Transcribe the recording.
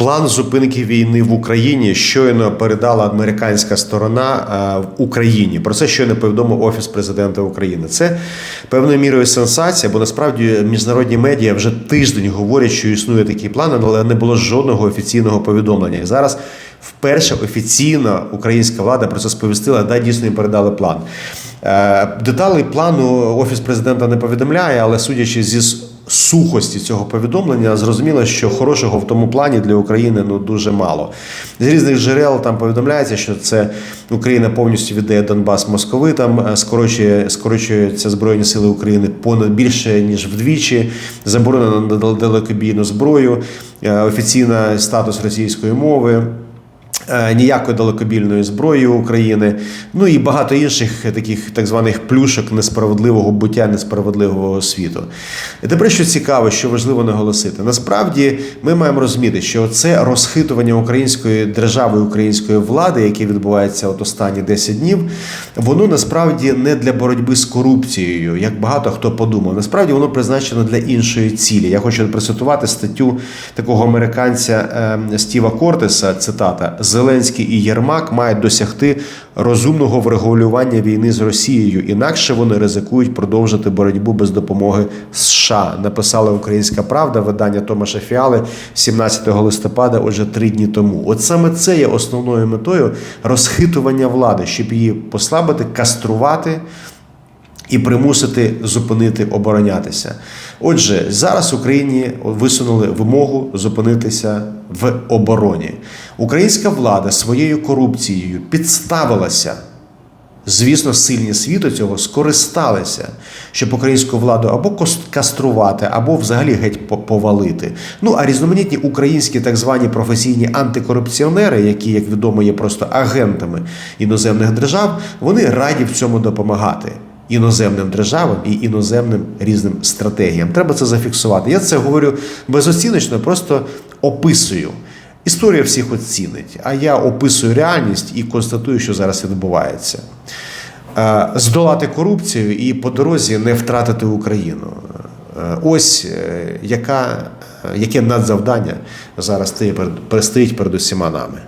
План зупинки війни в Україні щойно передала американська сторона е, в Україні. Про це щойно повідомив Офіс президента України. Це певною мірою сенсація, бо насправді міжнародні медіа вже тиждень говорять, що існує такий план, але не було жодного офіційного повідомлення. І зараз вперше офіційно українська влада про це сповістила, да, дійсно їм передали план. Е, Деталей плану офіс президента не повідомляє, але судячи зі сухості цього повідомлення, зрозуміло, що хорошого в тому плані для України ну дуже мало. З різних джерел там повідомляється, що це Україна повністю віддає Донбас московитам, е, скорочує скорочуються збройні сили України понад більше ніж вдвічі, заборонено далекобійну зброю, е, офіційний статус російської мови. Е, ніякої далекобільної зброї України, ну і багато інших таких так званих плюшок несправедливого буття, несправедливого світу. І тепер, що цікаво, що важливо наголосити, насправді ми маємо розуміти, що це розхитування української держави, української влади, яке відбувається от останні 10 днів, воно насправді не для боротьби з корупцією, як багато хто подумав. Насправді воно призначено для іншої цілі. Я хочу процитувати статтю такого американця е, Стіва Кортеса. Цитата: Зеленський і Єрмак мають досягти розумного врегулювання війни з Росією, інакше вони ризикують продовжити боротьбу без допомоги США. Написала Українська Правда, видання Томаша Фіали 17 листопада, отже, три дні тому. От саме це є основною метою розхитування влади, щоб її послабити, каструвати. І примусити зупинити оборонятися. Отже, зараз Україні висунули вимогу зупинитися в обороні. Українська влада своєю корупцією підставилася. Звісно, сильні світу цього скористалися, щоб українську владу або каструвати, або взагалі геть повалити. Ну а різноманітні українські так звані професійні антикорупціонери, які, як відомо, є просто агентами іноземних держав, вони раді в цьому допомагати іноземним державам і іноземним різним стратегіям. Треба це зафіксувати. Я це говорю безоціночно, просто описую. Історія всіх оцінить, а я описую реальність і констатую, що зараз відбувається. Е, Здолати корупцію і по дорозі не втратити Україну. Е, Ось е, яка, яке надзавдання зараз стоїть перед, усіма нами.